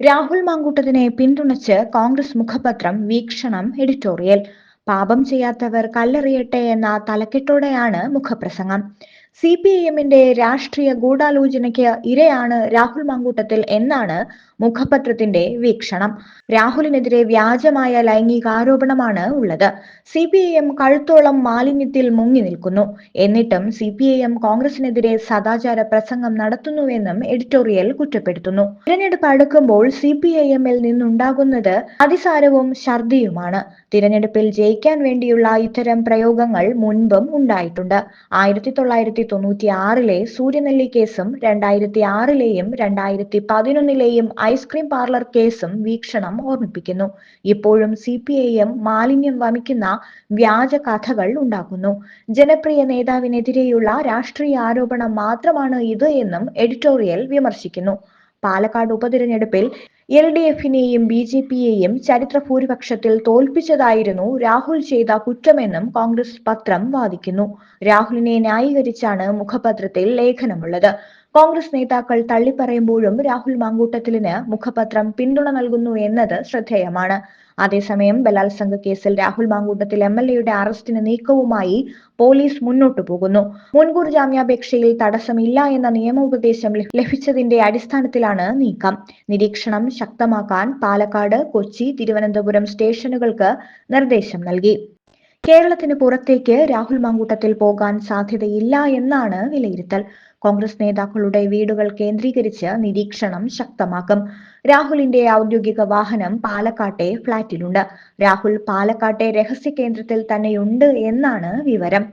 രാഹുൽ മാങ്കൂട്ടത്തിനെ പിന്തുണച്ച് കോൺഗ്രസ് മുഖപത്രം വീക്ഷണം എഡിറ്റോറിയൽ. പാപം ചെയ്യാത്തവർ കല്ലെറിയട്ടെ എന്ന തലക്കെട്ടോടെയാണ് മുഖപ്രസംഗം. സി പി ഐ എമ്മിന്റെ രാഷ്ട്രീയ ഗൂഢാലോചനയ്ക്ക് ഇരയാണ് രാഹുൽ മാങ്കൂട്ടത്തിൽ എന്നാണ് മുഖപത്രത്തിന്റെ വീക്ഷണം. രാഹുലിനെതിരെ വ്യാജമായ ലൈംഗികാരോപണമാണ് ഉള്ളത്. സി പി ഐ എം കഴുത്തോളം മാലിന്യത്തിൽ മുങ്ങി നിൽക്കുന്നു. എന്നിട്ടും സി പി ഐ എം കോൺഗ്രസിനെതിരെ സദാചാര പ്രസംഗം നടത്തുന്നുവെന്നും എഡിറ്റോറിയൽ കുറ്റപ്പെടുത്തുന്നു. തിരഞ്ഞെടുപ്പ് അടുക്കുമ്പോൾ സി പി ഐ എമ്മിൽ നിന്നുണ്ടാകുന്നത് അതിസാരവും ഛർദിയുമാണ്. തിരഞ്ഞെടുപ്പിൽ ജയിക്കാൻ വേണ്ടിയുള്ള ഇത്തരം പ്രയോഗങ്ങൾ മുൻപും ഉണ്ടായിട്ടുണ്ട്. ആയിരത്തി തൊള്ളായിരത്തി തൊണ്ണൂറ്റി ആറിലെ സൂര്യനെല്ലി കേസും രണ്ടായിരത്തി ആറിലെയും രണ്ടായിരത്തി പതിനൊന്നിലെയും ഐസ്ക്രീം പാർലർ കേസും വീക്ഷണം ഓർമ്മിപ്പിക്കുന്നു. ഇപ്പോഴും സി പി ഐ എം മാലിന്യം വമിക്കുന്ന വ്യാജ കഥകൾ ഉണ്ടാക്കുന്നു. ജനപ്രിയ നേതാവിനെതിരെയുള്ള രാഷ്ട്രീയ ആരോപണം മാത്രമാണ് ഇത് എന്നും എഡിറ്റോറിയൽ വിമർശിക്കുന്നു. പാലക്കാട് ഉപതിരഞ്ഞെടുപ്പിൽ എൽ ഡി എഫിനെയും ബി ജെ പിയെയും ചരിത്ര ഭൂരിപക്ഷത്തിൽ തോൽപ്പിച്ചതായിരുന്നു രാഹുൽ ചെയ്ത കുറ്റമെന്നും കോൺഗ്രസ് പത്രം വാദിക്കുന്നു. രാഹുലിനെ ന്യായീകരിച്ചാണ് മുഖപത്രത്തിൽ ലേഖനമുള്ളത്. കോൺഗ്രസ് നേതാക്കൾ തള്ളിപ്പറയുമ്പോഴും രാഹുൽ മാങ്കൂട്ടത്തിലിന് മുഖപത്രം പിന്തുണ നൽകുന്നു എന്നത് ശ്രദ്ധേയമാണ്. അതേസമയം ബലാത്സംഗ കേസിൽ രാഹുൽ മാങ്കൂട്ടത്തിൽ എം എൽ എയുടെ അറസ്റ്റിന് നീക്കവുമായി പോലീസ് മുന്നോട്ടു പോകുന്നു. മുൻകൂർ ജാമ്യാപേക്ഷയിൽ തടസ്സമില്ല എന്ന നിയമോപദേശം ലഭിച്ചതിന്റെ അടിസ്ഥാനത്തിലാണ് നീക്കം. നിരീക്ഷണം ശക്തമാക്കാൻ പാലക്കാട് കൊച്ചി തിരുവനന്തപുരം സ്റ്റേഷനുകൾക്ക് നിർദ്ദേശം നൽകി. കേരളത്തിന് പുറത്തേക്ക് രാഹുൽ മാങ്കൂട്ടത്തിൽ പോകാൻ സാധ്യതയില്ല എന്നാണ് വിലയിരുത്തൽ. കോൺഗ്രസ് നേതാക്കളുടെ വീടുകൾ കേന്ദ്രീകരിച്ച് നിരീക്ഷണം ശക്തമാക്കും. രാഹുലിന്റെ ഔദ്യോഗിക വാഹനം പാലക്കാട്ടെ ഫ്ളാറ്റിലുണ്ട്. രാഹുൽ പാലക്കാട്ടെ രഹസ്യ കേന്ദ്രത്തിൽ തന്നെയുണ്ട് എന്നാണ് വിവരം.